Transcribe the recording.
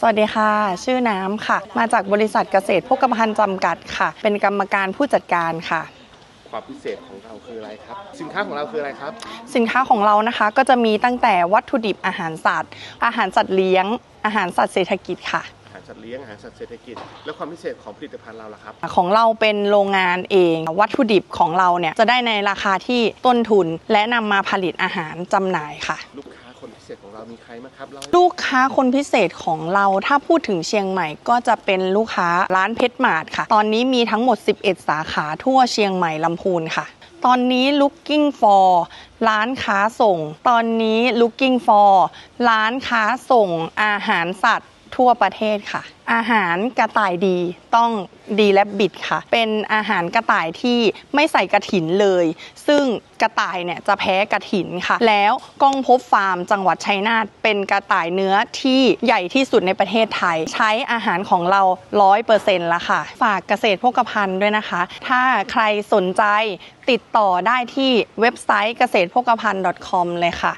สวัสดีค่ะ ชื่อน้ำค่ะ มาจากบริษัทเกษตรพกพันธ์จำกัดค่ะ เป็นกรรมการผู้จัดการค่ะ ความพิเศษของเราคืออะไรครับ สินค้าของเราคืออะไรครับ สินค้าของเรานะคะก็จะมีตั้งแต่วัตถุดิบอาหารสัตว์ อาหารสัตว์เลี้ยง อาหารสัตว์เศรษฐกิจค่ะ อาหารสัตว์เลี้ยงอาหารสัตว์เศรษฐกิจ แล้วความพิเศษของผลิตภัณฑ์เราล่ะครับ ของเราเป็นโรงงานเอง วัตถุดิบของเราเนี่ยจะได้ในราคาที่ต้นทุนและนำมาผลิตอาหารจำหน่ายค่ะ ลูกค้าคนพิ เศษของเรามีใครบ้างครับเราลูกค้าคนพิเศษของเราถ้าพูดถึงเชียงใหม่ก็จะเป็นลูกค้าร้านเพชรหมาดค่ะ ตอนนี้มีทั้งหมด 11 สาขาทั่วเชียงใหม่ลำพูนค่ะ ตอนนี้ looking for ร้านค้าส่ง ตอนนี้ looking for ร้านค้าส่งอาหารสัตว์ ทั่วประเทศค่ะ อาหารกระต่ายดีต้องดีและบิดค่ะ เป็นอาหารกระต่ายที่ไม่ใส่กระถินเลย ซึ่งกระต่ายเนี่ยจะแพ้กระถินค่ะ แล้วก้องพบฟาร์มจังหวัดชัยนาทเป็นกระต่ายเนื้อที่ใหญ่ที่สุดในประเทศไทย ใช้อาหารของเรา100%แล้วค่ะ ฝากเกษตรพกพันธ์ด้วยนะคะ ถ้าใครสนใจติดต่อได้ที่เว็บไซต์เกษตรพกพันธ์ .com เลยค่ะ